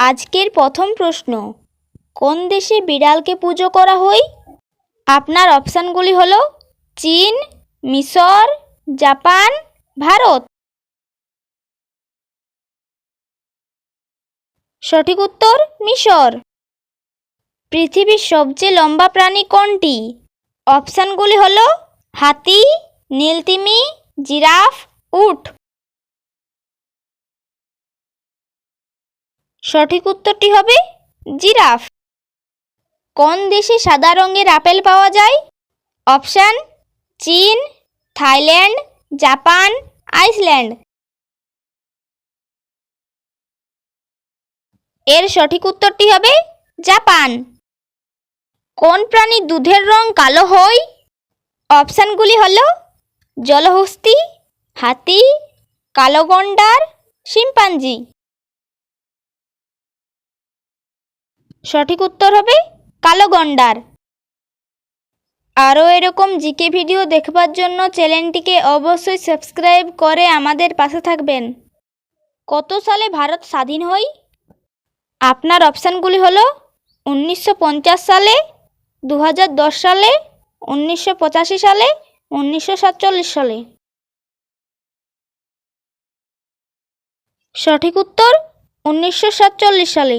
আজকের প্রথম প্রশ্ন, কোন দেশে বিড়ালকে পুজো করা হয়? আপনার অপশানগুলি হল চীন, মিশর, জাপান, ভারত। সঠিক উত্তর, মিশর। পৃথিবীর সবচেয়ে লম্বা প্রাণী কোনটি? অপশানগুলি হল হাতি, নীলতিমি, জিরাফ, উট। সঠিক উত্তরটি হবে জিরাফ। কোন দেশে সাদা রঙের আপেল পাওয়া যায়? অপশান, চীন, থাইল্যান্ড, জাপান, আইসল্যান্ড। এর সঠিক উত্তরটি হবে জাপান। কোন প্রাণীর দুধের রং কালো হয়? অপশানগুলি হল জলহস্তি, হাতি, কালো গন্ডার, শিম্পাঞ্জি। সঠিক উত্তর হবে কালো গন্ডার আরও এরকম জিকে ভিডিও দেখবার জন্য চ্যানেলটিকে অবশ্যই সাবস্ক্রাইব করে আমাদের পাশে থাকবেন। কত সালে ভারত স্বাধীন হয় আপনার অপশানগুলি হলো উনিশশো পঞ্চাশ সালে দু হাজার দশ সালে, উনিশশো পঁচাশি সালে, উনিশশো সাতচল্লিশ সালে। সঠিক উত্তর উনিশশো সাতচল্লিশ সালে।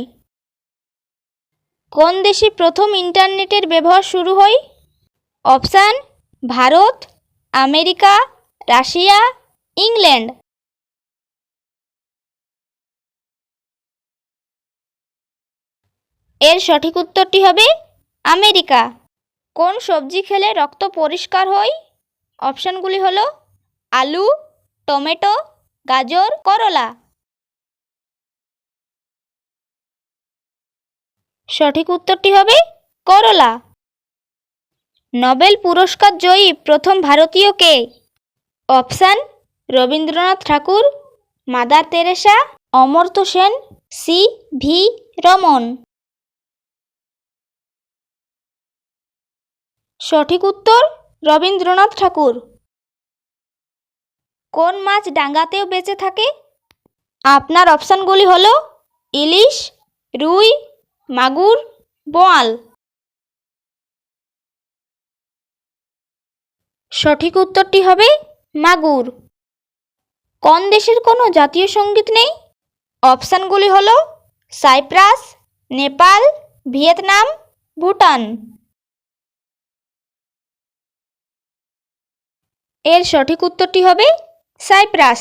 কোন দেশে প্রথম ইন্টারনেটের ব্যবহার শুরু হয়? Option, Bharat, America, Russia, England. এর সঠিক উত্তরটি হবে, আমেরিকা। কোন সবজি খেলে রক্ত পরিষ্কার হয়? অপশানগুলি হলো, আলু, টমেটো, গাজর, করলা। সঠিক উত্তরটি হবে করলা। নোবেল পুরস্কার জয়ী প্রথম ভারতীয় কে? Option, Rabindranath Thakur, Mother Teresa, Amartya Sen, C V Raman. সঠিক উত্তর, রবীন্দ্রনাথ ঠাকুর। কোন মাছ ডাঙ্গাতেও বেঁচে থাকে? আপনার অপশানগুলি হলো ইলিশ, রুই মাগুর, বোয়াল। সঠিক উত্তরটি হবে মাগুর। কোন দেশের কোনো জাতীয় সংগীত নেই? অপশানগুলি হল সাইপ্রাস, নেপাল, ভিয়েতনাম, ভুটান। এর সঠিক উত্তরটি হবে সাইপ্রাস।